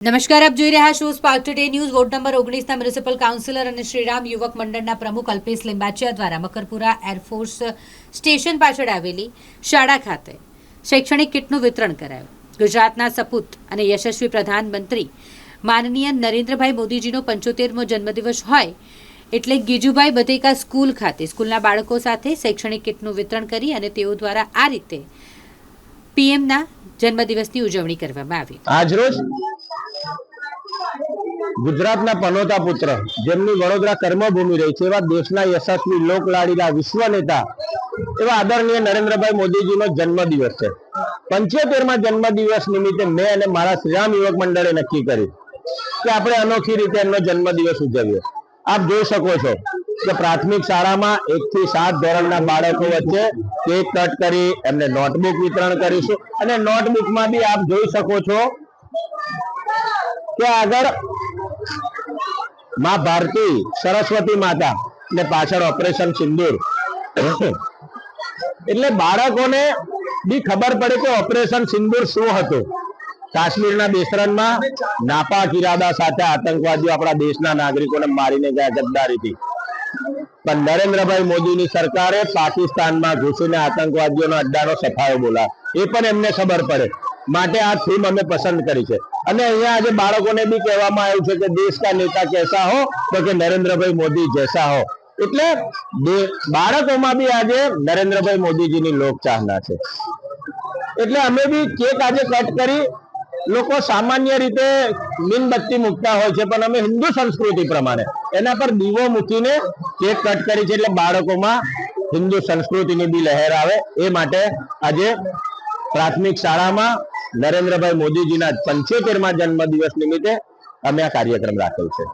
નમસ્કાર, આપ જોઈ રહ્યા છો Spark Today News. Ward number ઓગણીસના municipal councillor અને શ્રીરામ યુવક મંડળના પ્રમુખ અલ્પેશ લિંબાચિયા દ્વારા મકરપુરા એરફોર્સ સ્ટેશન પાછળ આવેલી શાળા ખાતે શૈક્ષણિક કિટનું વિતરણ કરાયું. ગુજરાતના સપૂત અને યશસ્વી પ્રધાનમંત્રી માનનીય નરેન્દ્રભાઈ મોદીજીનો પંચોતેરમો જન્મદિવસ હોય એટલે ગીજુભાઈ બધેકા સ્કૂલ ખાતે સ્કૂલના બાળકો સાથે શૈક્ષણિક કિટનું વિતરણ કરી અને તેઓ દ્વારા આ રીતે પીએમના જન્મદિવસની ઉજવણી કરવામાં આવી. આજરોજ ગુજરાતના પનોતા પુત્ર, જેમની વડોદરા કર્મભૂમિ રહી છે, એવા દેશના યશસ્વી લોકલાડીલા વિશ્વ નેતા, એવા આદરણીય નરેન્દ્રભાઈ મોદીજીનો જન્મદિવસ છે. પંચોતેરમાં જન્મદિવસ નિમિત્તે મેં અને મારા શ્રીરામ યુવક મંડળે નક્કી કર્યું કે આપણે અનોખી રીતે એમનો જન્મદિવસ ઉજવીએ. આપ જોઈ શકો છો કે પ્રાથમિક શાળામાં એક થી સાત ધોરણના બાળકો વચ્ચે કેક કટ કરી, એમને નોટબુક વિતરણ કરીશું. અને નોટબુકમાં બી આપ જોઈ શકો છો કે આગળ માં ભારતી સરસ્વતી માતા ને પાછળ ઓપરેશન સિંદૂર. એટલે બાળકોને બી ખબર પડે કે ઓપરેશન સિંદૂર શું હતું? કાશ્મીરના બેસરનમાં નાપાક ઇરાદા સાથે આતંકવાદીઓ આપણા દેશના નાગરિકોને મારીને ગયા ગદ્દારીથી. પણ નરેન્દ્રભાઈ મોદીની સરકારે પાકિસ્તાનમાં ઘૂસીને આતંકવાદીઓનો અડ્ડાનો સફાયો બોલા એ પણ એમને ખબર પડે. માટે આ થીમ અમે પસંદ કરી છે. અને અહીંયા આજે બાળકોને બી કહેવામાં આવ્યું છે કે દેશ કા નેતા કેસા હો તો કે નરેન્દ્રભાઈ મોદી જૈસા હો. એટલે બાળકોમાં બી આજે નરેન્દ્રભાઈ મોદીજીની લોક ચાહના છે. એટલે અમે બી કેક આજે કટ કરી લોકો સામાન્ય રીતે મીણબત્તી મૂકતા હોય છે, પણ અમે હિન્દુ સંસ્કૃતિ પ્રમાણે એના પર દીવો મૂકીને કેક કટ કરી છે, એટલે બાળકોમાં હિન્દુ સંસ્કૃતિની બી લહેર આવે એ માટે આજે પ્રાથમિક શાળામાં નરેન્દ્રભાઈ મોદીજીના પંચોતેરમાં જન્મદિવસ નિમિત્તે અમે આ કાર્યક્રમ રાખેલ છે.